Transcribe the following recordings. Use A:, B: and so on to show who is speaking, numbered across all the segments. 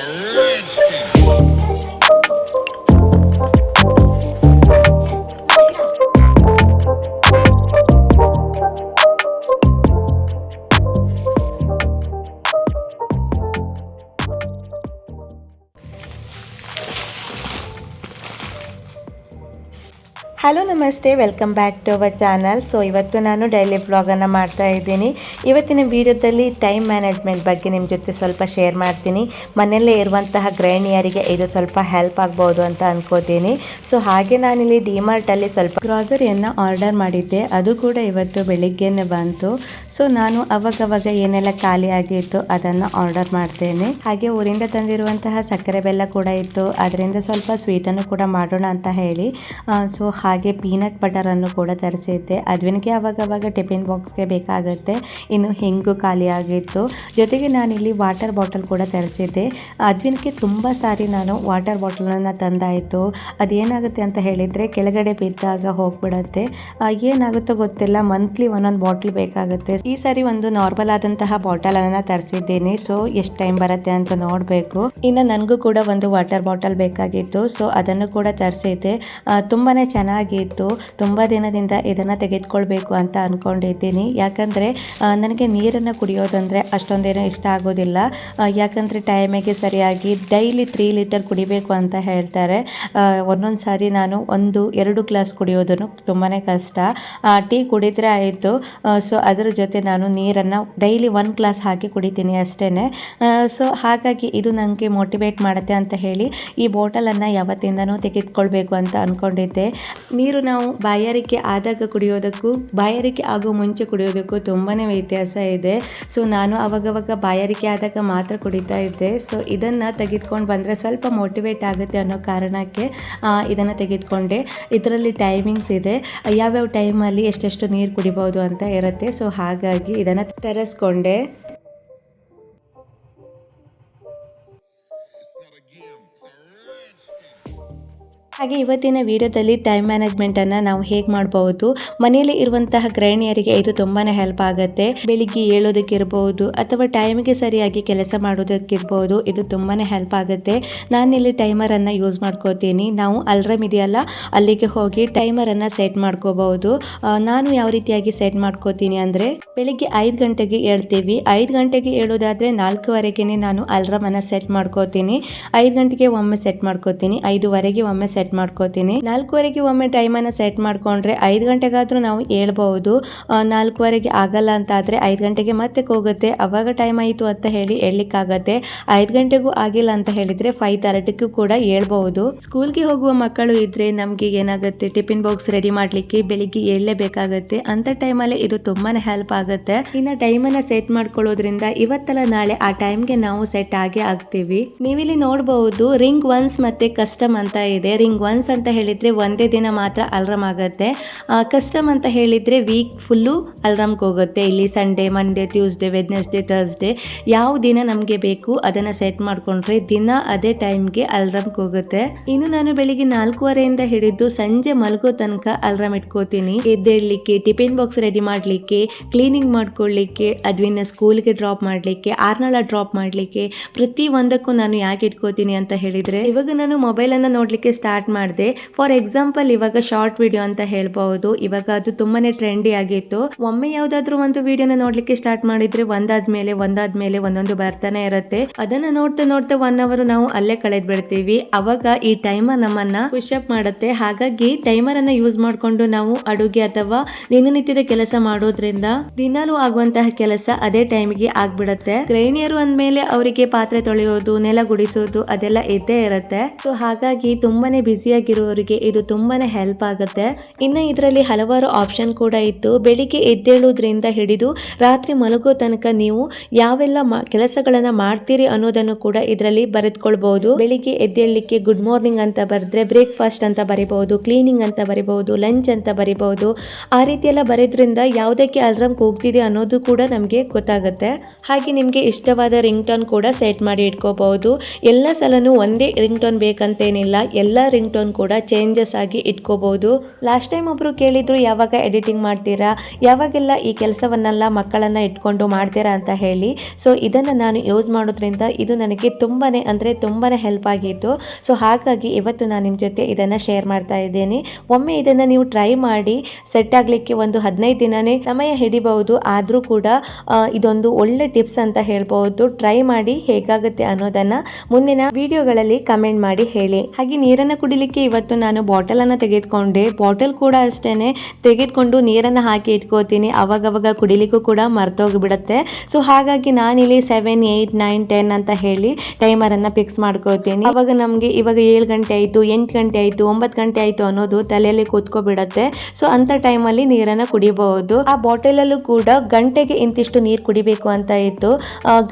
A: すご。ನಮಸ್ತೆ welcome back to our channel so ಇವತ್ತು ನಾನು daily ಬ್ಲಾಗನ್ನು ಮಾಡ್ತಾ ಇದ್ದೀನಿ. ಇವತ್ತಿನ ವಿಡಿಯೋದಲ್ಲಿ ಟೈಮ್ ಮ್ಯಾನೇಜ್ಮೆಂಟ್ ಬಗ್ಗೆ ನಿಮ್ಮ ಜೊತೆ ಸ್ವಲ್ಪ ಶೇರ್ ಮಾಡ್ತೀನಿ. ಮನೆಯಲ್ಲೇ ಇರುವಂತಹ ಗೃಹಿಣಿಯರಿಗೆ ಇದು ಸ್ವಲ್ಪ ಹೆಲ್ಪ್ ಆಗ್ಬೋದು ಅಂತ ಅನ್ಕೋತೀನಿ. ಸೊ ಹಾಗೆ ನಾನಿಲ್ಲಿ ಡಿಮಾರ್ಟಲ್ಲಿ ಸ್ವಲ್ಪ ಗ್ರಾಸರಿಯನ್ನು ಆರ್ಡರ್ ಮಾಡಿದ್ದೆ. ಅದು ಕೂಡ ಇವತ್ತು ಬೆಳಿಗ್ಗೆನೆ ಬಂತು. ಸೊ ನಾನು ಅವಾಗವಾಗ ಏನೆಲ್ಲ ಖಾಲಿ ಆಗಿತ್ತು ಅದನ್ನು ಆರ್ಡರ್ ಮಾಡ್ತೇನೆ. ಹಾಗೆ ಊರಿಂದ ತಂದಿರುವಂತಹ ಸಕ್ಕರೆ ಬೆಲ್ಲ ಕೂಡ ಇತ್ತು. ಅದರಿಂದ ಸ್ವಲ್ಪ ಸ್ವೀಟನ್ನು ಕೂಡ ಮಾಡೋಣ ಅಂತ ಹೇಳಿ. ಸೊ ಹಾಗೆ ಪೀನಟ್ ಬಟರನ್ನು ಕೂಡ ತರಿಸಿದ್ದೆ. ಅದ್ವಿನಿಗೆ ಅವಾಗವಾಗ ಟಿಫಿನ್ ಬಾಕ್ಸ್ಗೆ ಬೇಕಾಗುತ್ತೆ. ಇನ್ನು ಹೆಂಗು ಖಾಲಿ ಆಗಿತ್ತು ಜೊತೆಗೆ ನಾನಿಲ್ಲಿ ವಾಟರ್ ಬಾಟಲ್ ಕೂಡ ತರಿಸಿದ್ದೆ. ಅದ್ವಿನಿಗೆ ತುಂಬ ಸಾರಿ ನಾನು ವಾಟರ್ ಬಾಟಲನ್ನು ತಂದಾಯಿತು. ಅದೇನಾಗುತ್ತೆ ಅಂತ ಹೇಳಿದರೆ ಕೆಳಗಡೆ ಬಿದ್ದಾಗ ಹೋಗ್ಬಿಡತ್ತೆ. ಏನಾಗುತ್ತೋ ಗೊತ್ತಿಲ್ಲ. ಮಂತ್ಲಿ ಒಂದೊಂದು ಬಾಟ್ಲ್ ಬೇಕಾಗುತ್ತೆ. ಈ ಸಾರಿ ಒಂದು ನಾರ್ಮಲ್ ಆದಂತಹ ಬಾಟಲನ್ನು ತರಿಸಿದ್ದೀನಿ. ಸೊ, ಎಷ್ಟು ಟೈಮ್ ಬರುತ್ತೆ ಅಂತ ನೋಡಬೇಕು. ಇನ್ನು ನನಗೂ ಕೂಡ ಒಂದು ವಾಟರ್ ಬಾಟಲ್ ಬೇಕಾಗಿತ್ತು. ಸೊ, ಅದನ್ನು ಕೂಡ ತರಿಸಿದ್ದೆ. ತುಂಬಾನೇ ಚೆನ್ನಾಗಿತ್ತು. ತುಂಬ ದಿನದಿಂದ ಇದನ್ನು ತೆಗೆದುಕೊಳ್ಬೇಕು ಅಂತ ಅಂದ್ಕೊಂಡಿದ್ದೀನಿ ಯಾಕಂದರೆ ನನಗೆ ನೀರನ್ನು ಕುಡಿಯೋದಂದರೆ ಅಷ್ಟೊಂದೇನೂ ಇಷ್ಟ ಆಗೋದಿಲ್ಲ. ಯಾಕಂದರೆ ಟೈಮಿಗೆ ಸರಿಯಾಗಿ ಡೈಲಿ ತ್ರೀ ಲೀಟರ್ ಕುಡಿಬೇಕು ಅಂತ ಹೇಳ್ತಾರೆ. ಒಂದೊಂದು ಸಾರಿ ನಾನು ಒಂದು, ಎರಡು ಗ್ಲಾಸ್ ಕುಡಿಯೋದನ್ನು ತುಂಬಾ ಕಷ್ಟ. ಟೀ ಕುಡಿದ್ರೆ ಆಯಿತು. ಸೊ, ಅದರ ಜೊತೆ ನಾನು ನೀರನ್ನು ಡೈಲಿ ಒನ್ ಗ್ಲಾಸ್ ಹಾಕಿ ಕುಡಿತೀನಿ ಅಷ್ಟೇ ಸೊ, ಹಾಗಾಗಿ ಇದು ನನಗೆ ಮೋಟಿವೇಟ್ ಮಾಡುತ್ತೆ ಅಂತ ಹೇಳಿ ಈ ಬಾಟಲನ್ನು ಯಾವತ್ತಿಂದನೂ ತೆಗೆದುಕೊಳ್ಬೇಕು ಅಂತ ಅಂದ್ಕೊಂಡಿದ್ದೆ ನೀರು ಬಾಯಾರಿಕೆ ಆದಾಗ ಕುಡಿಯೋದಕ್ಕೂ, ಬಾಯಾರಿಕೆ ಆಗೋ ಮುಂಚೆ ಕುಡಿಯೋದಕ್ಕೂ ತುಂಬಾ ವ್ಯತ್ಯಾಸ ಇದೆ. ಸೊ ನಾನು ಅವಾಗವಾಗ ಬಾಯಾರಿಕೆ ಆದಾಗ ಮಾತ್ರ ಕುಡಿತಾ ಇದ್ದೆ. ಸೊ ಇದನ್ನು ತೆಗೆದುಕೊಂಡು ಬಂದರೆ ಸ್ವಲ್ಪ ಮೋಟಿವೇಟ್ ಆಗುತ್ತೆ ಅನ್ನೋ ಕಾರಣಕ್ಕೆ ಇದನ್ನು ತೆಗೆದುಕೊಂಡೆ. ಇದರಲ್ಲಿ ಟೈಮಿಂಗ್ಸ್ ಇದೆ. ಯಾವ್ಯಾವ ಟೈಮಲ್ಲಿ ಎಷ್ಟೆಷ್ಟು ನೀರು ಕುಡಿಬೋದು ಅಂತ ಇರುತ್ತೆ. ಸೊ ಹಾಗಾಗಿ ಇದನ್ನು ತರಿಸ್ಕೊಂಡೆ. ಹಾಗೆ ಇವತ್ತಿನ ವಿಡಿಯೋದಲ್ಲಿ ಟೈಮ್ ಮ್ಯಾನೇಜ್ಮೆಂಟನ್ನು ನಾವು ಹೇಗೆ ಮಾಡಬಹುದು? ಮನೆಯಲ್ಲಿ ಇರುವಂತಹ ಗೃಹಿಣಿಯರಿಗೆ ಇದು ತುಂಬಾ ಹೆಲ್ಪ್ ಆಗುತ್ತೆ. ಬೆಳಿಗ್ಗೆ ಏಳೋದಕ್ಕಿರ್ಬೋದು ಅಥವಾ ಟೈಮಿಗೆ ಸರಿಯಾಗಿ ಕೆಲಸ ಮಾಡೋದಕ್ಕಿರ್ಬೋದು ಇದು ತುಂಬಾ ಹೆಲ್ಪ್ ಆಗುತ್ತೆ. ನಾನಿಲ್ಲಿ ಟೈಮರನ್ನು ಯೂಸ್ ಮಾಡ್ಕೋತೀನಿ. ನಾವು ಅಲ್ರಮ್ ಇದೆಯಲ್ಲ, ಅಲ್ಲಿಗೆ ಹೋಗಿ ಟೈಮರನ್ನು ಸೆಟ್ ಮಾಡ್ಕೋಬಹುದು. ನಾನು ಯಾವ ರೀತಿಯಾಗಿ ಸೆಟ್ ಮಾಡ್ಕೋತೀನಿ ಅಂದರೆ, ಬೆಳಿಗ್ಗೆ ಐದು ಗಂಟೆಗೆ ಏಳ್ತೀವಿ. ಐದು ಗಂಟೆಗೆ ಏಳೋದಾದರೆ ನಾಲ್ಕುವರೆಗೆ ನಾನು ಅಲ್ರಮನ್ನು ಸೆಟ್ ಮಾಡ್ಕೋತೀನಿ. ಐದು ಗಂಟೆಗೆ ಒಮ್ಮೆ ಸೆಟ್ ಮಾಡ್ಕೋತೀನಿ. ಐದುವರೆಗೆ ಒಮ್ಮೆ ಸೆಟ್ ಮಾಡ್ಕೋತೀನಿ. ನಾಲ್ಕುವರೆಗೆ ಒಮ್ಮೆ ಟೈಮನ್ನು ಸೆಟ್ ಮಾಡ್ಕೊಂಡ್ರೆ ಐದು ಗಂಟೆಗಾದರೂ ನಾವು ಹೇಳ್ಬಹುದು. ನಾಲ್ಕುವರೆಗೆ ಆಗಲ್ಲ ಅಂತ ಆದರೆ ಐದು ಗಂಟೆಗೆ ಮತ್ತೆ ಹೋಗುತ್ತೆ ಅವಾಗ ಟೈಮ್ ಆಯಿತು ಅಂತ ಹೇಳಿ ಹೇಳಲಿಕ್ಕಾಗತ್ತೆ. ಐದು ಗಂಟೆಗೂ ಆಗಿಲ್ಲ ಅಂತ ಹೇಳಿದರೆ ಫೈವ್ ತರ್ಟಿಗೂ ಕೂಡ ಹೇಳ್ಬಹುದು. ಸ್ಕೂಲ್ಗೆ ಹೋಗುವ ಮಕ್ಕಳು ಇದ್ರೆ ನಮಗೆ ಏನಾಗುತ್ತೆ? ಟಿಫಿನ್ ಬಾಕ್ಸ್ ರೆಡಿ ಮಾಡಲಿಕ್ಕೆ ಬೆಳಿಗ್ಗೆ ಹೇಳಲೇಬೇಕಾಗತ್ತೆ ಅಂತ ಟೈಮಲ್ಲಿ ಇದು ತುಂಬಾನೇ ಹೆಲ್ಪ್ ಆಗುತ್ತೆ. ಇನ್ನು ಟೈಮನ್ನು ಸೆಟ್ ಮಾಡ್ಕೊಳ್ಳೋದ್ರಿಂದ ಇವತ್ತಲ್ಲ ನಾಳೆ ಆ ಟೈಮ್ಗೆ ನಾವು ಸೆಟ್ ಆಗೇ ಆಗ್ತೀವಿ. ನೀವಿಲ್ಲಿ ನೋಡಬಹುದು ರಿಂಗ್ ಒನ್ಸ್ ಮತ್ತೆ ಕಸ್ಟಮ್ ಅಂತ ಇದೆ. ರಿಂಗ್ ಒನ್ಸ್ ಅಂತ ಹೇಳಿದರೆ ಒಂದೇ ದಿನ ಮಾತ್ರ ಅಲ್ರಮ್ ಆಗುತ್ತೆ. ಕಸ್ಟಮ್ ಅಂತ ಹೇಳಿದರೆ ವೀಕ್ ಫುಲ್ಲು ಅಲ್ರಾಮ್ಗೆ ಹೋಗುತ್ತೆ. ಇಲ್ಲಿ Sunday Monday Tuesday Wednesday Thursday ಯಾವ ದಿನ ನಮಗೆ ಬೇಕು ಅದನ್ನು ಸೆಟ್ ಮಾಡಿಕೊಂಡ್ರೆ ದಿನ ಅದೇ ಟೈಮ್ಗೆ ಅಲ್ರಾಮ್ಗೆ ಹೋಗುತ್ತೆ. ಇನ್ನು ನಾನು ಬೆಳಿಗ್ಗೆ ನಾಲ್ಕೂವರೆಯಿಂದ ಹಿಡಿದು ಸಂಜೆ ಮಲಗೋ ತನಕ ಅಲ್ರಮ್ ಇಟ್ಕೋತೀನಿ. ಎದ್ದೇಳಲಿಕ್ಕೆ ಟಿಫಿನ್ ಬಾಕ್ಸ್ ರೆಡಿ ಮಾಡಲಿಕ್ಕೆ ಕ್ಲೀನಿಂಗ್ ಮಾಡ್ಕೊಳ್ಳಿಕ್ಕೆ, ಅದ್ವಿನ ಸ್ಕೂಲ್ಗೆ ಡ್ರಾಪ್ ಮಾಡಲಿಕ್ಕೆ, ಆರ್ನಾಳ ಡ್ರಾಪ್ ಮಾಡಲಿಕ್ಕೆ ಪ್ರತಿ ಒಂದಕ್ಕೂ ನಾನು ಯಾಕೆ ಇಟ್ಕೋತೀನಿ ಅಂತ ಹೇಳಿದರೆ ಇವಾಗ ನಾನು ಮೊಬೈಲನ್ನು ನೋಡಲಿಕ್ಕೆ ಸ್ಟಾರ್ಟ್ ಮಾಡಿದೆ. ಫಾರ್ ಎಕ್ಸಾಂಪಲ್ ಇವಾಗ ಶಾರ್ಟ್ ವಿಡಿಯೋ ಅಂತ ಹೇಳ್ಬಹುದು. ಇವಾಗ ಅದು ತುಂಬಾನೇ ಟ್ರೆಂಡಿ ಆಗಿತ್ತು. ಒಮ್ಮೆ ಯಾವ್ದಾದ್ರು ಒಂದು ವಿಡಿಯೋನ ನೋಡ್ಲಿಕ್ಕೆ ಸ್ಟಾರ್ಟ್ ಮಾಡಿದ್ರೆ ಒಂದಾದ್ಮೇಲೆ ಒಂದಾದ್ಮೇಲೆ ಒಂದೊಂದು ಬರ್ತಾನೆ ಇರುತ್ತೆ. ಅದನ್ನ ನೋಡ್ತಾ ನೋಡ್ತಾ ಒನ್ ಅವರ್ ನಾವು ಅಲ್ಲೇ ಕಳೆದ್ ಬಿಡ್ತೀವಿ ಅವಾಗ ಈ ಟೈಮರ್ ನಮ್ಮನ್ನ ಪುಷಪ್ ಮಾಡುತ್ತೆ. ಹಾಗಾಗಿ ಟೈಮರ್ ಅನ್ನ ಯೂಸ್ ಮಾಡ್ಕೊಂಡು ನಾವು ಅಡುಗೆ ಅಥವಾ ದಿನನಿತ್ಯದ ಕೆಲಸ ಮಾಡೋದ್ರಿಂದ ದಿನಾಲೂ ಆಗುವಂತಹ ಕೆಲಸ ಅದೇ ಟೈಮ್ಗೆ ಆಗ್ಬಿಡತ್ತೆ. ಗೃಹಿಣಿಯರು ಅಂದ್ಮೇಲೆ ಅವರಿಗೆ ಪಾತ್ರೆ ತೊಳೆಯೋದು, ನೆಲ ಗುಡಿಸೋದು ಅದೆಲ್ಲ ಇದ್ದೇ ಇರುತ್ತೆ. ಸೊ ಹಾಗಾಗಿ ತುಂಬಾನೇ ಬ್ಯುಸಿಯಾಗಿರೋರಿಗೆ ಇದು ತುಂಬಾನೇ ಹೆಲ್ಪ್ ಆಗುತ್ತೆ. ಇನ್ನು ಇದರಲ್ಲಿ ಹಲವಾರು ಆಪ್ಷನ್ ಕೂಡ ಇತ್ತು. ಬೆಳಿಗ್ಗೆ ಎದ್ದೇಳೋದ್ರಿಂದ ಹಿಡಿದು ರಾತ್ರಿ ಮಲಗೋ ತನಕ ನೀವು ಯಾವೆಲ್ಲ ಕೆಲಸಗಳನ್ನು ಕೆಲಸಗಳನ್ನ ಮಾಡ್ತೀರಿ ಅನ್ನೋದನ್ನು ಕೂಡ ಇದರಲ್ಲಿ ಬರೆದುಕೊಳ್ಬಹುದು ಬೆಳಿಗ್ಗೆ ಎದ್ದೇಳಲಿಕ್ಕೆ ಗುಡ್ ಮಾರ್ನಿಂಗ್ ಅಂತ ಬರೆದ್ರೆ ಬ್ರೇಕ್ಫಾಸ್ಟ್ ಅಂತ ಬರಿಬಹುದು ಕ್ಲೀನಿಂಗ್ ಅಂತ ಬರಿಬಹುದು ಲಂಚ್ ಅಂತ ಬರಿಬಹುದು ಆ ರೀತಿ ಎಲ್ಲ ಬರೆದ್ರಿಂದ ಯಾವುದಕ್ಕೆ ಅಲ್ರಮ್ ಹೋಗ್ತಿದೆ ಅನ್ನೋದು ಕೂಡ ನಮಗೆ ಗೊತ್ತಾಗುತ್ತೆ. ಹಾಗೆ ನಿಮಗೆ ಇಷ್ಟವಾದ ರಿಂಗ್ ಟೋನ್ ಕೂಡ ಸೆಟ್ ಮಾಡಿ ಇಟ್ಕೋಬಹುದು ಎಲ್ಲ ಸಲನೂ ಒಂದೇ ರಿಂಗ್ ಟೋನ್ ಬೇಕಂತೇನಿಲ್ಲ. ಎಲ್ಲ ರಿಂಗ್ ಟೋನ್ ಕೂಡ ಚೇಂಜಸ್ ಆಗಿ ಇಟ್ಕೋಬಹುದು ಲಾಸ್ಟ್ ಟೈಮ್ ಒಬ್ರು ಕೇಳಿದ್ರು, ಯಾವಾಗ ಎಡಿಟಿಂಗ್ ಮಾಡ್ತೀರಾ? ಯಾವಾಗೆಲ್ಲ ಈ ಕೆಲಸವನ್ನೆಲ್ಲ ಮಕ್ಕಳನ್ನ ಇಟ್ಕೊಂಡು ಮಾಡ್ತೀರಾ? ಅಂತ ಹೇಳಿ. ಸೊ ಇದನ್ನ ನಾನು ಯೂಸ್ ಮಾಡೋದ್ರಿಂದ ಇದು ನನಗೆ ತುಂಬಾನೇ, ಅಂದ್ರೆ ತುಂಬಾನೇ ಹೆಲ್ಪ್ ಆಗಿತ್ತು. ಸೊ ಹಾಗಾಗಿ ಇವತ್ತು ನಾನು ನಿಮ್ಮ ಜೊತೆ ಇದನ್ನ ಶೇರ್ ಮಾಡ್ತಾ ಇದ್ದೀನಿ. ಒಮ್ಮೆ ಇದನ್ನ ನೀವು ಟ್ರೈ ಮಾಡಿ ಸೆಟ್ ಆಗಲಿಕ್ಕೆ ಒಂದು ಹದಿನೈದು ದಿನನೇ ಸಮಯ ಹಿಡಿಬಹುದು. ಆದ್ರೂ ಕೂಡ ಇದೊಂದು ಒಳ್ಳೆ ಟಿಪ್ಸ್ ಅಂತ ಹೇಳ್ಬೋದು ಟ್ರೈ ಮಾಡಿ ಹೇಗಾಗುತ್ತೆ ಅನ್ನೋದನ್ನ ಮುಂದಿನ ವಿಡಿಯೋಗಳಲ್ಲಿ ಕಮೆಂಟ್ ಮಾಡಿ ಹೇಳಿ. ಹಾಗೆ ನೀರನ್ನು ಕುಡಿಲಿಕ್ಕೆ ಇವತ್ತು ನಾನು ಬಾಟಲನ್ನು ತೆಗೆದುಕೊಂಡೆ. ಬಾಟಲ್ ಕೂಡ ಅಷ್ಟೇ ತೆಗೆದುಕೊಂಡು ನೀರನ್ನು ಹಾಕಿ ಇಟ್ಕೋತೀನಿ. ಅವಾಗವಾಗ ಕುಡಿಲಿಕ್ಕೂ ಕೂಡ ಮರ್ತೋಗಿಬಿಡುತ್ತೆ. ಸೊ ಹಾಗಾಗಿ ನಾನಿಲ್ಲಿ ಸೆವೆನ್ ಏಯ್ಟ್ ನೈನ್ ಟೆನ್ ಅಂತ ಹೇಳಿ ಟೈಮರನ್ನು ಫಿಕ್ಸ್ ಮಾಡ್ಕೋತೀನಿ. ಅವಾಗ ನಮಗೆ ಇವಾಗ ಏಳು ಗಂಟೆ ಆಯಿತು, ಎಂಟು ಗಂಟೆ ಆಯಿತು, ಒಂಬತ್ತು ಗಂಟೆ ಆಯಿತು ಅನ್ನೋದು ತಲೆಯಲ್ಲಿ ಕೂತ್ಕೊಬಿಡತ್ತೆ. ಸೊ ಅಂಥ ಟೈಮಲ್ಲಿ ನೀರನ್ನು ಕುಡಿಬಹುದು. ಆ ಬಾಟಲಲ್ಲೂ ಕೂಡ ಗಂಟೆಗೆ ಇಂತಿಷ್ಟು ನೀರು ಕುಡಿಬೇಕು ಅಂತ ಇತ್ತು.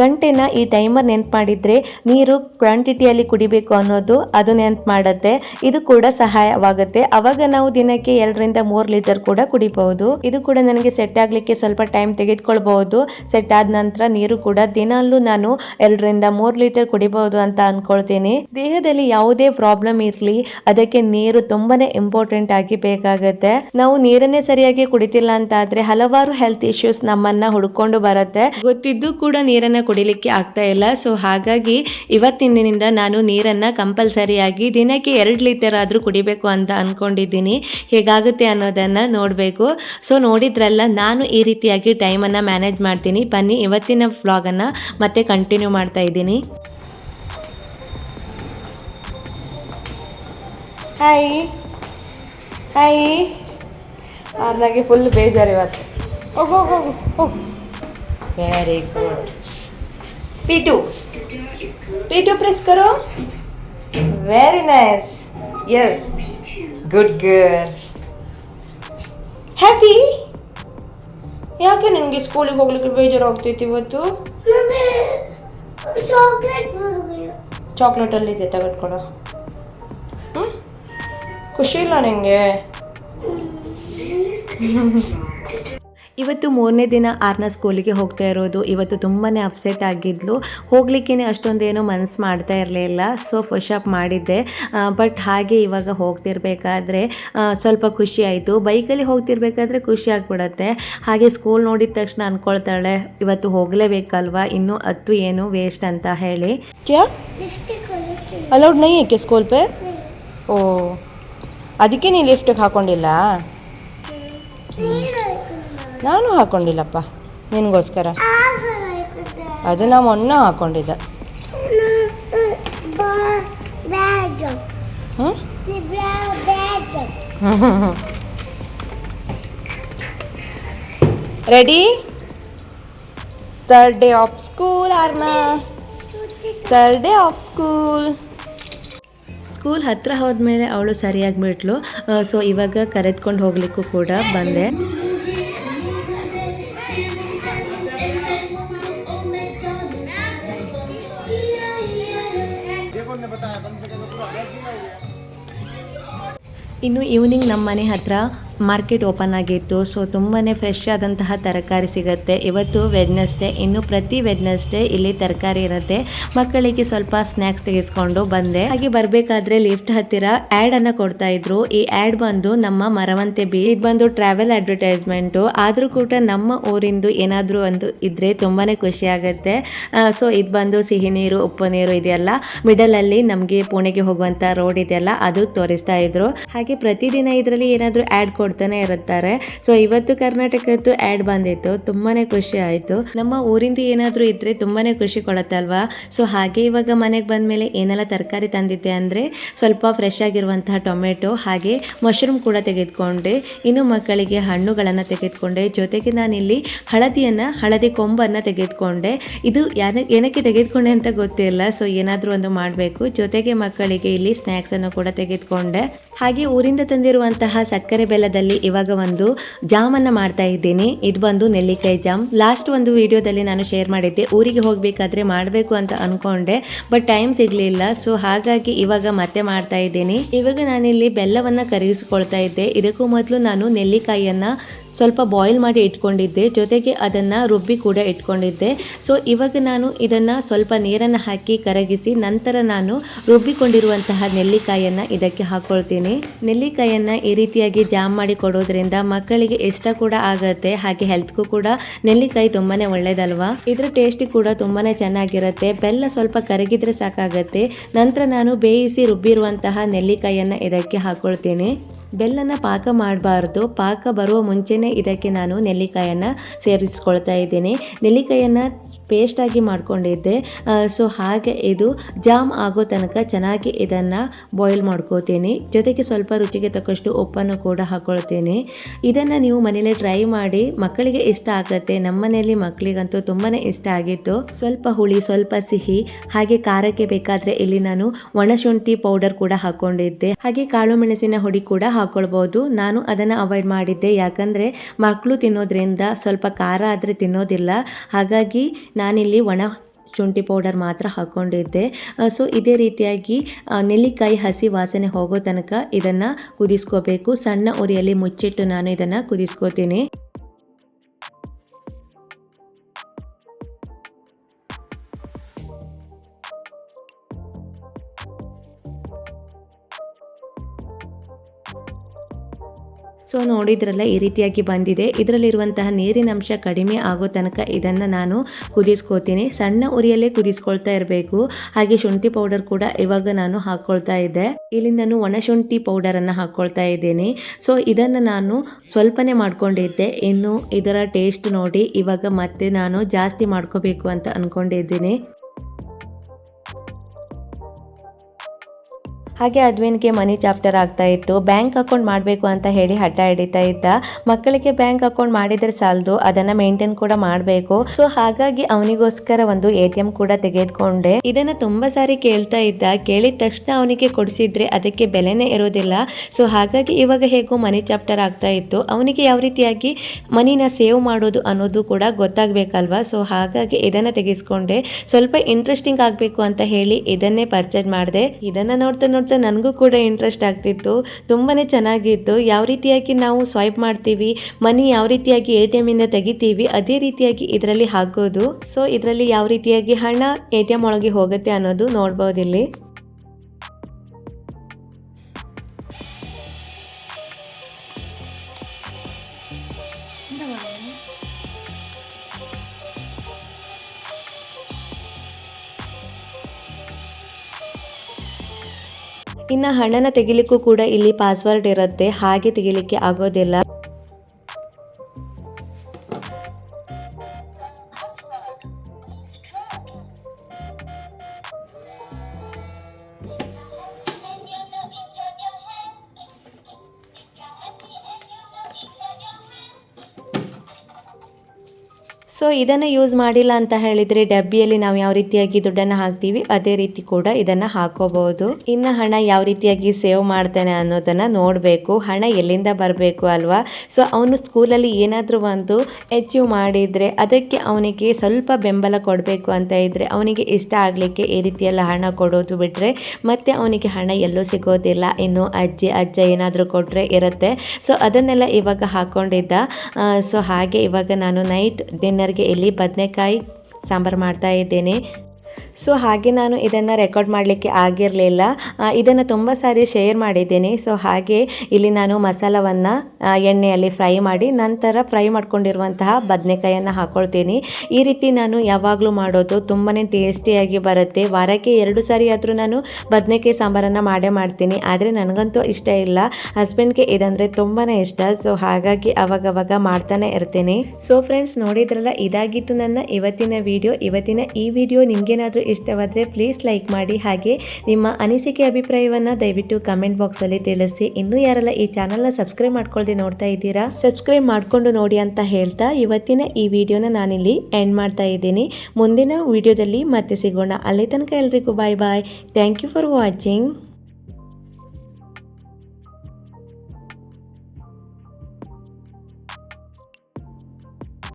A: ಗಂಟೆನ ಈ ಟೈಮರ್ ನೆನ್ಪು ಮಾಡಿದರೆ ನೀರು ಕ್ವಾಂಟಿಟಿಯಲ್ಲಿ ಕುಡಿಬೇಕು ಅನ್ನೋದು ಅದು ನೆನ್ಪು ಮಾಡುತ್ತೆ. ಇದು ಕೂಡ ಸಹಾಯವಾಗುತ್ತೆ. ಅವಾಗ ನಾವು ದಿನಕ್ಕೆ ಎರಡರಿಂದ ಮೂರು ಲೀಟರ್ ಕೂಡ ಕುಡಿಬಹುದು. ಇದು ಕೂಡ ನನಗೆ ಸೆಟ್ ಆಗಲಿಕ್ಕೆ ಸ್ವಲ್ಪ ಟೈಮ್ ತೆಗೆದುಕೊಳ್ಬಹುದು. ಸೆಟ್ ಆದ ನಂತರ ನೀರು ಕೂಡ ದಿನಲ್ಲೂ ನಾನು ಎರಡರಿಂದ ಮೂರು ಲೀಟರ್ ಕುಡಿಬಹುದು ಅಂತ ಅನ್ಕೊಳ್ತೀನಿ. ದೇಹದಲ್ಲಿ ಯಾವುದೇ ಪ್ರಾಬ್ಲಮ್ ಇರಲಿ, ಅದಕ್ಕೆ ನೀರು ತುಂಬಾನೇ ಇಂಪಾರ್ಟೆಂಟ್ ಆಗಿ ಬೇಕಾಗುತ್ತೆ. ನಾವು ನೀರನ್ನೇ ಸರಿಯಾಗಿ ಕುಡಿತಿಲ್ಲ ಅಂತ ಆದ್ರೆ ಹಲವಾರು ಹೆಲ್ತ್ ಇಶ್ಯೂಸ್ ನಮ್ಮನ್ನ ಹುಡ್ಕೊಂಡು ಬರುತ್ತೆ. ಗೊತ್ತಿದ್ದು ಕೂಡ ನೀರನ್ನ ಕುಡಿಲಿಕ್ಕೆ ಆಗ್ತಾ ಇಲ್ಲ. ಸೊ ಹಾಗಾಗಿ ಇವತ್ತಿನಿಂದ ನಾನು ನೀರನ್ನ ಕಂಪಲ್ಸರಿಯಾಗಿ ದಿನಕ್ಕೆ ಎರಡು ಲೀಟರ್ ಆದರೂ ಕುಡಿಬೇಕು ಅಂತ ಅಂದ್ಕೊಂಡಿದ್ದೀನಿ ಹೇಗಾಗುತ್ತೆ ಅನ್ನೋದನ್ನು ನೋಡಬೇಕು. ಸೊ ನೋಡಿದ್ರಲ್ಲ, ನಾನು ಈ ರೀತಿಯಾಗಿ ಟೈಮನ್ನು ಮ್ಯಾನೇಜ್ ಮಾಡ್ತೀನಿ. ಬನ್ನಿ, ಇವತ್ತಿನ ಫ್ಲಾಗನ್ನು ಮತ್ತೆ ಕಂಟಿನ್ಯೂ ಮಾಡ್ತಾ ಇದ್ದೀನಿ. ಹಾಯ್ ಹಾಯ್ ನನಗೆ ಫುಲ್ ಬೇಜಾರು ಇವತ್ತು. ಹೋಗು ಹೋಗು ಹೋಗು very good P two P two press ಕರೋ. Very nice yes good girl happy ಯಾಕೆ ನನಗೆ ಸ್ಕೂಲಿಗೆ ಹೋಗ್ಲಿಕ್ಕೆ ಬೇಜಾರು ಆಗ್ತೈತಿ ಇವತ್ತು
B: ಚಾಕ್ಲೇಟ್ ಬರ್ಗರ್
A: ಚಾಕ್ಲೇಟಲ್ಲಿ ಇದೆ ತಗೊಟ್ಕೊಡು. ಹ್ಞೂ ಖುಷಿ ಇಲ್ಲ ನಿಮಗೆ ಇವತ್ತು ಮೂರನೇ ದಿನ ಆರ್ನ ಸ್ಕೂಲಿಗೆ ಹೋಗ್ತಾ ಇರೋದು. ಇವತ್ತು ತುಂಬಾ ಅಪ್ಸೆಟ್ ಆಗಿದ್ಲು. ಹೋಗ್ಲಿಕ್ಕೇ ಅಷ್ಟೊಂದೇನು ಮನಸ್ಸು ಮಾಡ್ತಾ ಇರಲಿಲ್ಲ ಸೊ ಫುಷಪ್ ಮಾಡಿದ್ದೆ. ಬಟ್ ಹಾಗೆ ಇವಾಗ ಹೋಗ್ತಿರ್ಬೇಕಾದ್ರೆ ಸ್ವಲ್ಪ ಖುಷಿ ಆಯಿತು. ಬೈಕಲ್ಲಿ ಹೋಗ್ತಿರ್ಬೇಕಾದ್ರೆ ಖುಷಿ ಆಗ್ಬಿಡತ್ತೆ. ಹಾಗೆ ಸ್ಕೂಲ್ ನೋಡಿದ ತಕ್ಷಣ ಅಂದ್ಕೊಳ್ತಾಳೆ ಇವತ್ತು ಹೋಗಲೇಬೇಕಲ್ವಾ? ಇನ್ನೂ ಹತ್ತು ಏನು ವೇಸ್ಟ್ ಅಂತ ಹೇಳಿ. ಕ್ಯಾ? ಅಲೌಡ್ ನೈ ಏಕೆ ಸ್ಕೂಲ್ ಪೇ? ಓ ಅದಕ್ಕೆ ನೀ ಲಿಫ್ಟಿಗೆ ಹಾಕೊಂಡಿಲ್ಲ? ನಾನು ಹಾಕೊಂಡಿಲ್ಲಪ್ಪ, ನಿನಗೋಸ್ಕರ. ಅದು ನಾ ಮೊನ್ನೆ
B: bag
A: ready third day of school ಆರ್ನ third day of school school ಹತ್ರ ಹೋದ್ಮೇಲೆ ಅವಳು ಸರಿಯಾಗಿ ಬಿಟ್ಲು. ಸೊ ಇವಾಗ ಕರೆದ್ಕೊಂಡು ಹೋಗ್ಲಿಕ್ಕೂ ಕೂಡ ಬಂದೆ. ಇನ್ನು ಈವ್ನಿಂಗ್ ನಮ್ಮ ಮನೆ ಹತ್ರ ಮಾರ್ಕೆಟ್ ಓಪನ್ ಆಗಿತ್ತು. ಸೊ ತುಂಬಾ ಫ್ರೆಶ್ ಆದಂತಹ ತರಕಾರಿ ಸಿಗುತ್ತೆ. ಇವತ್ತು ವೆಡ್ನೆಸ್ಡೇ ಇನ್ನು ಪ್ರತಿ ವೆಡ್ನೆಸ್ಡೇ ಇಲ್ಲಿ ತರಕಾರಿ ಇರುತ್ತೆ. ಮಕ್ಕಳಿಗೆ ಸ್ವಲ್ಪ ಸ್ನ್ಯಾಕ್ಸ್ ತೆಗೆಸ್ಕೊಂಡು ಬಂದೆ. ಹಾಗೆ ಬರಬೇಕಾದ್ರೆ ಲಿಫ್ಟ್ ಹತ್ತಿರ ಆ್ಯಡ್ ಅನ್ನು ಕೊಡ್ತಾ ಇದ್ರು. ಈ ಆ್ಯಡ್ ಬಂದು ನಮ್ಮ ಮರವಂತೆ ಬಿ ಇದು ಬಂದು ಟ್ರಾವೆಲ್ ಅಡ್ವರ್ಟೈಸ್ಮೆಂಟು ಆದರೂ ಕೂಡ ನಮ್ಮ ಊರಿಂದು ಏನಾದರೂ ಒಂದು ಇದ್ರೆ ತುಂಬಾನೇ ಖುಷಿ ಆಗುತ್ತೆ. ಸೊ, ಇದು ಬಂದು ಸಿಹಿ ನೀರು, ಉಪ್ಪು ನೀರು ಇದೆಯಲ್ಲ. ಮಿಡಲ್ ಅಲ್ಲಿ ನಮಗೆ ಪುಣೆಗೆ ಹೋಗುವಂತ ರೋಡ್ ಇದೆಯಲ್ಲ, ಅದು ತೋರಿಸ್ತಾ ಇದ್ರು. ಹಾಗೆ ಪ್ರತಿದಿನ ಇದರಲ್ಲಿ ಏನಾದರೂ ಆ್ಯಡ್ ಕೊಡ್ತಾನೆ ಇರುತ್ತಾರೆ. ಸೊ ಇವತ್ತು ಕರ್ನಾಟಕದ್ದು ಆ್ಯಡ್ ಬಂದಿತ್ತು. ತುಂಬಾನೇ ಖುಷಿ ಆಯಿತು. ನಮ್ಮ ಊರಿಂದ ಏನಾದರೂ ಇದ್ರೆ ತುಂಬಾನೇ ಖುಷಿ ಕೊಡುತ್ತಲ್ವಾ ಸೊ ಹಾಗೆ ಇವಾಗ ಮನೆಗೆ ಬಂದ ಮೇಲೆ ಏನೆಲ್ಲ ತರಕಾರಿ ತಂದಿದ್ದೆ ಅಂದರೆ ಸ್ವಲ್ಪ ಫ್ರೆಶ್ ಆಗಿರುವಂತಹ ಟೊಮೆಟೊ, ಹಾಗೆ ಮಶ್ರೂಮ್ ಕೂಡ ತೆಗೆದುಕೊಂಡೆ. ಇನ್ನು ಮಕ್ಕಳಿಗೆ ಹಣ್ಣುಗಳನ್ನು ತೆಗೆದುಕೊಂಡೆ. ಜೊತೆಗೆ ನಾನಿಲ್ಲಿ ಹಳದಿಯನ್ನು, ಹಳದಿ ಕೊಂಬನ್ನು ತೆಗೆದುಕೊಂಡೆ. ಇದು ಯಾನ, ಏನಕ್ಕೆ ತೆಗೆದುಕೊಂಡೆ ಅಂತ ಗೊತ್ತಿಲ್ಲ. ಸೊ ಏನಾದರೂ ಒಂದು ಮಾಡಬೇಕು. ಜೊತೆಗೆ ಮಕ್ಕಳಿಗೆ ಇಲ್ಲಿ ಸ್ನ್ಯಾಕ್ಸನ್ನು ಕೂಡ ತೆಗೆದುಕೊಂಡೆ. ಹಾಗೆ ಊರಿಂದ ತಂದಿರುವಂತಹ ಸಕ್ಕರೆ ಬೆಲ್ಲದಲ್ಲಿ ಇವಾಗ ಒಂದು ಜಾಮನ್ನು ಮಾಡ್ತಾ ಇದ್ದೀನಿ. ಇದು ಬಂದು ನೆಲ್ಲಿಕಾಯಿ ಜಾಮ್. ಲಾಸ್ಟ್ ಒಂದು ವಿಡಿಯೋದಲ್ಲಿ ನಾನು ಶೇರ್ ಮಾಡಿದ್ದೆ, ಊರಿಗೆ ಹೋಗಬೇಕಾದ್ರೆ ಮಾಡಬೇಕು ಅಂತ ಅನ್ಕೊಂಡೆ ಬಟ್ ಟೈಮ್ ಸಿಗಲಿಲ್ಲ. ಸೊ ಹಾಗಾಗಿ ಇವಾಗ ಮತ್ತೆ ಮಾಡ್ತಾ ಇದ್ದೀನಿ. ಇವಾಗ ನಾನಿಲ್ಲಿ ಬೆಲ್ಲವನ್ನು ಕರಗಿಸ್ಕೊಳ್ತಾ ಇದ್ದೆ. ಇದಕ್ಕೂ ಮೊದಲು ನಾನು ನೆಲ್ಲಿಕಾಯಿಯನ್ನು ಸ್ವಲ್ಪ ಬಾಯ್ಲ್ ಮಾಡಿ ಇಟ್ಕೊಂಡಿದ್ದೆ. ಜೊತೆಗೆ ಅದನ್ನು ರುಬ್ಬಿ ಕೂಡ ಇಟ್ಕೊಂಡಿದ್ದೆ. ಸೊ ಇವಾಗ ನಾನು ಇದನ್ನು ಸ್ವಲ್ಪ ನೀರನ್ನು ಹಾಕಿ ಕರಗಿಸಿ ನಂತರ ನಾನು ರುಬ್ಬಿಕೊಂಡಿರುವಂತಹ ನೆಲ್ಲಿಕಾಯನ್ನು ಇದಕ್ಕೆ ಹಾಕ್ಕೊಳ್ತೀನಿ ನೆಲ್ಲಿಕಾಯನ್ನು ಈ ರೀತಿಯಾಗಿ ಜಾಮ್ ಮಾಡಿ ಕೊಡೋದ್ರಿಂದ ಮಕ್ಕಳಿಗೆ ಇಷ್ಟ ಕೂಡ ಆಗುತ್ತೆ. ಹಾಗೆ ಹೆಲ್ತ್ಗೂ ಕೂಡ ನೆಲ್ಲಿಕಾಯಿ ತುಂಬಾ ಒಳ್ಳೇದಲ್ವಾ? ಇದರ ಟೇಸ್ಟ್ ಕೂಡ ತುಂಬಾ ಚೆನ್ನಾಗಿರುತ್ತೆ. ಬೆಲ್ಲ ಸ್ವಲ್ಪ ಕರಗಿದ್ರೆ ಸಾಕಾಗತ್ತೆ. ನಂತರ ನಾನು ಬೇಯಿಸಿ ರುಬ್ಬಿರುವಂತಹ ನೆಲ್ಲಿಕಾಯನ್ನು ಇದಕ್ಕೆ ಹಾಕ್ಕೊಳ್ತೀನಿ ಬೆಲ್ಲನ ಪಾಕ ಮಾಡಬಾರ್ದು. ಪಾಕ ಬರುವ ಮುಂಚೆನೇ ಇದಕ್ಕೆ ನಾನು ನೆಲ್ಲಿಕಾಯನ್ನು ಸೇರಿಸ್ಕೊಳ್ತಾ ಇದ್ದೀನಿ. ನೆಲ್ಲಿಕಾಯನ್ನು ಪೇಸ್ಟಾಗಿ ಮಾಡ್ಕೊಂಡಿದ್ದೆ. ಸೊ ಹಾಗೆ ಇದು ಜಾಮ್ ಆಗೋ ತನಕ ಚೆನ್ನಾಗಿ ಇದನ್ನು ಬಾಯ್ಲ್ ಮಾಡ್ಕೋತೀನಿ. ಜೊತೆಗೆ ಸ್ವಲ್ಪ ರುಚಿಗೆ ತಕ್ಕಷ್ಟು ಉಪ್ಪನ್ನು ಕೂಡ ಹಾಕ್ಕೊಳ್ತೀನಿ ಇದನ್ನು ನೀವು ಮನೇಲಿ ಟ್ರೈ ಮಾಡಿ ಮಕ್ಕಳಿಗೆ ಇಷ್ಟ ಆಗುತ್ತೆ. ನಮ್ಮ ಮನೆಯಲ್ಲಿ ಮಕ್ಕಳಿಗಂತೂ ತುಂಬಾ ಇಷ್ಟ ಆಗಿತ್ತು. ಸ್ವಲ್ಪ ಹುಳಿ, ಸ್ವಲ್ಪ ಸಿಹಿ, ಹಾಗೆ ಖಾರಕ್ಕೆ ಬೇಕಾದರೆ ಇಲ್ಲಿ ನಾನು ಒಣಶುಂಠಿ ಪೌಡರ್ ಕೂಡ ಹಾಕ್ಕೊಂಡಿದ್ದೆ ಹಾಗೆ ಕಾಳು ಮೆಣಸಿನ ಹುಡಿ ಕೂಡ ಹಾಕ್ಕೊಳ್ಬೋದು ನಾನು ಅದನ್ನು ಅವಾಯ್ಡ್ ಮಾಡಿದ್ದೆ. ಯಾಕಂದರೆ ಮಕ್ಕಳು ತಿನ್ನೋದ್ರಿಂದ ಸ್ವಲ್ಪ ಖಾರ ಆದರೆ ತಿನ್ನೋದಿಲ್ಲ. ಹಾಗಾಗಿ ನಾನಿಲ್ಲಿ ಒಣ ಶುಂಠಿ ಪೌಡರ್ ಮಾತ್ರ ಹಾಕ್ಕೊಂಡಿದ್ದೆ ಸೊ ಇದೇ ರೀತಿಯಾಗಿ ನೆಲ್ಲಿಕಾಯಿ ಹಸಿ ವಾಸನೆ ಹೋಗೋ ತನಕ ಇದನ್ನು ಕುದಿಸ್ಕೋಬೇಕು. ಸಣ್ಣ ಉರಿಯಲ್ಲಿ ಮುಚ್ಚಿಟ್ಟು ನಾನು ಇದನ್ನು ಕುದಿಸ್ಕೋತೀನಿ. ಸೊ ನೋಡಿದ್ರಲ್ಲ ಈ ರೀತಿಯಾಗಿ ಬಂದಿದೆ. ಇದರಲ್ಲಿರುವಂತಹ ನೀರಿನ ಅಂಶ ಕಡಿಮೆ ಆಗೋ ತನಕ ಇದನ್ನು ನಾನು ಕುದಿಸ್ಕೋತೀನಿ ಸಣ್ಣ ಉರಿಯಲ್ಲೇ ಕುದಿಸ್ಕೊಳ್ತಾ ಇರಬೇಕು. ಹಾಗೆ ಶುಂಠಿ ಪೌಡರ್ ಕೂಡ ಇವಾಗ ನಾನು ಹಾಕ್ಕೊಳ್ತಾ ಇದ್ದೆ. ಇಲ್ಲಿ ನಾನು ಒಣಶುಂಠಿ ಪೌಡರನ್ನು ಹಾಕ್ಕೊಳ್ತಾ ಇದ್ದೀನಿ. ಸೊ ಇದನ್ನು ನಾನು ಸ್ವಲ್ಪನೇ ಮಾಡ್ಕೊಂಡಿದ್ದೆ. ಇನ್ನು ಇದರ ಟೇಸ್ಟ್ ನೋಡಿ ಇವಾಗ ಮತ್ತೆ ನಾನು ಜಾಸ್ತಿ ಮಾಡ್ಕೋಬೇಕು ಅಂತ ಅಂದ್ಕೊಂಡಿದ್ದೀನಿ ಹಾಗೆ ಅದ್ವಿನ್ಗೆ ಮನಿ ಚಾಪ್ಟರ್ ಆಗ್ತಾ ಇತ್ತು. ಬ್ಯಾಂಕ್ ಅಕೌಂಟ್ ಮಾಡಬೇಕು ಅಂತ ಹೇಳಿ ಹಠ ಹಿಡಿತಾ ಇದ್ದ. ಮಕ್ಕಳಿಗೆ ಬ್ಯಾಂಕ್ ಅಕೌಂಟ್ ಮಾಡಿದ್ರೆ ಸಾಲದು, ಅದನ್ನ ಮೇಂಟೈನ್ ಕೂಡ ಮಾಡಬೇಕು. ಸೊ ಹಾಗಾಗಿ ಅವನಿಗೋಸ್ಕರ ಒಂದು ಎ ಕೂಡ ತೆಗೆದುಕೊಂಡೆ. ಇದನ್ನ ತುಂಬಾ ಸಾರಿ ಕೇಳ್ತಾ ಇದ್ದ. ಕೇಳಿದ ತಕ್ಷಣ ಅವನಿಗೆ ಕೊಡಿಸಿದ್ರೆ ಅದಕ್ಕೆ ಬೆಲೆನೇ ಇರೋದಿಲ್ಲ. ಸೊ ಹಾಗಾಗಿ ಇವಾಗ ಹೇಗೋ ಮನಿ ಚಾಪ್ಟರ್ ಆಗ್ತಾ ಇತ್ತು. ಅವನಿಗೆ ಯಾವ ರೀತಿಯಾಗಿ ಮನಿನ ಸೇವ್ ಮಾಡೋದು ಅನ್ನೋದು ಕೂಡ ಗೊತ್ತಾಗಬೇಕಲ್ವಾ? ಸೊ ಹಾಗಾಗಿ ಇದನ್ನ ತೆಗೆಸ್ಕೊಂಡೆ. ಸ್ವಲ್ಪ ಇಂಟ್ರೆಸ್ಟಿಂಗ್ ಆಗಬೇಕು ಅಂತ ಹೇಳಿ ಇದನ್ನೇ ಪರ್ಚೇಸ್ ಮಾಡಿದೆ. ಇದನ್ನ ನೋಡ್ತಾ ನೋಡ್ತಾ ನನಗೂ ಕೂಡ ಇಂಟ್ರೆಸ್ಟ್ ಆಗ್ತಿತ್ತು. ತುಂಬಾನೇ ಚೆನ್ನಾಗಿತ್ತು. ಯಾವ ರೀತಿಯಾಗಿ ನಾವು ಸ್ವೈಪ್ ಮಾಡ್ತೀವಿ ಮನಿ ಯಾವ ರೀತಿಯಾಗಿ ಎ ಟಿ ಎಮ್ಮಿಂದ ತೆಗಿತೀವಿ, ಅದೇ ರೀತಿಯಾಗಿ ಇದರಲ್ಲಿ ಹಾಕೋದು. ಸೊ ಇದರಲ್ಲಿ ಯಾವ ರೀತಿಯಾಗಿ ಹಣ ಎ ಟಿ ಎಂ ಒಳಗೆ ಹೋಗುತ್ತೆ ಅನ್ನೋದು ನೋಡ್ಬೋದು ಇನ್ನು ಹಣನ ತೆಗಿಲಿಕ್ಕೂ ಕೂಡ ಇಲ್ಲಿ ಪಾಸ್ವರ್ಡ್ ಇರುತ್ತೆ. ಹಾಗೆ ತೆಗಿಲಿಕ್ಕೆ ಆಗೋದಿಲ್ಲ. ಸೊ ಇದನ್ನು ಯೂಸ್ ಮಾಡಿಲ್ಲ ಅಂತ ಹೇಳಿದರೆ ಡಬ್ಬಿಯಲ್ಲಿ ನಾವು ಯಾವ ರೀತಿಯಾಗಿ ದುಡ್ಡನ್ನು ಹಾಕ್ತೀವಿ, ಅದೇ ರೀತಿ ಕೂಡ ಇದನ್ನು ಹಾಕೋಬಹುದು. ಇನ್ನು ಹಣ ಯಾವ ರೀತಿಯಾಗಿ ಸೇವ್ ಮಾಡ್ತಾನೆ ಅನ್ನೋದನ್ನು ನೋಡಬೇಕು. ಹಣ ಎಲ್ಲಿಂದ ಬರಬೇಕು ಅಲ್ವಾ? ಸೊ ಅವನು ಸ್ಕೂಲಲ್ಲಿ ಏನಾದರೂ ಒಂದು ಅಚೀವ್ ಮಾಡಿದರೆ ಅದಕ್ಕೆ ಅವನಿಗೆ ಸ್ವಲ್ಪ ಬೆಂಬಲ ಕೊಡಬೇಕು ಅಂತ ಇದ್ದರೆ ಅವನಿಗೆ ಇಷ್ಟ ಆಗಲಿಕ್ಕೆ ಈ ರೀತಿಯೆಲ್ಲ ಹಣ ಕೊಡೋದು ಬಿಟ್ಟರೆ ಮತ್ತೆ ಅವನಿಗೆ ಹಣ ಎಲ್ಲೂ ಸಿಗೋದಿಲ್ಲ. ಇನ್ನು ಅಜ್ಜಿ, ಅಜ್ಜ ಏನಾದರೂ ಕೊಟ್ಟರೆ ಇರುತ್ತೆ. ಸೊ ಅದನ್ನೆಲ್ಲ ಇವಾಗ ಹಾಕ್ಕೊಂಡಿದ್ದ ಸೊ ಹಾಗೆ ಇವಾಗ ನಾನು ನೈಟ್ ಡಿನ್ನರ್ಗೆ ಇಲ್ಲಿ ಬದನೆಕಾಯಿ ಸಾಂಬಾರು ಮಾಡ್ತಾ ಇದ್ದೇನೆ. ಸೊ ಹಾಗೆ ನಾನು ಇದನ್ನು ರೆಕಾರ್ಡ್ ಮಾಡಲಿಕ್ಕೆ ಆಗಿರಲಿಲ್ಲ. ಇದನ್ನು ತುಂಬ ಸಾರಿ ಶೇರ್ ಮಾಡಿದ್ದೀನಿ. ಸೊ ಹಾಗೆ ಇಲ್ಲಿ ನಾನು ಮಸಾಲವನ್ನು ಎಣ್ಣೆಯಲ್ಲಿ ಫ್ರೈ ಮಾಡಿ ನಂತರ ಫ್ರೈ ಮಾಡ್ಕೊಂಡಿರುವಂತಹ ಬದನೆಕಾಯನ್ನು ಹಾಕ್ಕೊಳ್ತೀನಿ ಈ ರೀತಿ ನಾನು ಯಾವಾಗಲೂ ಮಾಡೋದು ತುಂಬಾ ಟೇಸ್ಟಿಯಾಗಿ ಬರುತ್ತೆ. ವಾರಕ್ಕೆ ಎರಡು ಸಾರಿ ಆದರೂ ನಾನು ಬದನೆಕಾಯಿ ಸಾಂಬಾರನ್ನು ಮಾಡೇ ಮಾಡ್ತೀನಿ. ಆದರೆ ನನಗಂತೂ ಇಷ್ಟ ಇಲ್ಲ. ಹಸ್ಬೆಂಡ್ಗೆ ಇದಂದರೆ ತುಂಬಾ ಇಷ್ಟ. ಸೊ ಹಾಗಾಗಿ ಅವಾಗವಾಗ ಮಾಡ್ತಾನೆ ಇರ್ತೀನಿ. ಸೊ ಫ್ರೆಂಡ್ಸ್ ನೋಡಿದ್ರಲ್ಲ? ಇದಾಗಿತ್ತು ನನ್ನ ಇವತ್ತಿನ ವಿಡಿಯೋ ಇವತ್ತಿನ ಈ ವಿಡಿಯೋ ನಿಮಗೇನಾದರೂ ಇಷ್ಟವಾದರೆ ಪ್ಲೀಸ್ ಲೈಕ್ ಮಾಡಿ. ಹಾಗೆ ನಿಮ್ಮ ಅನಿಸಿಕೆ ಅಭಿಪ್ರಾಯವನ್ನು ದಯವಿಟ್ಟು ಕಮೆಂಟ್ ಬಾಕ್ಸಲ್ಲಿ ತಿಳಿಸಿ. ಇನ್ನೂ ಯಾರೆಲ್ಲ ಈ ಚಾನಲ್ನ ಸಬ್ಸ್ಕ್ರೈಬ್ ಮಾಡ್ಕೊಳ್ದೆ ನೋಡ್ತಾ ಇದ್ದೀರಾ ಸಬ್ಸ್ಕ್ರೈಬ್ ಮಾಡಿಕೊಂಡು ನೋಡಿ ಅಂತ ಹೇಳ್ತಾ ಇವತ್ತಿನ ಈ ವಿಡಿಯೋನ ನಾನಿಲ್ಲಿ ಎಂಡ್ ಮಾಡ್ತಾ ಇದ್ದೀನಿ. ಮುಂದಿನ ವಿಡಿಯೋದಲ್ಲಿ ಮತ್ತೆ ಸಿಗೋಣ. ಅಲ್ಲಿ ತನಕ ಎಲ್ರಿಗೂ bye bye thank you for watching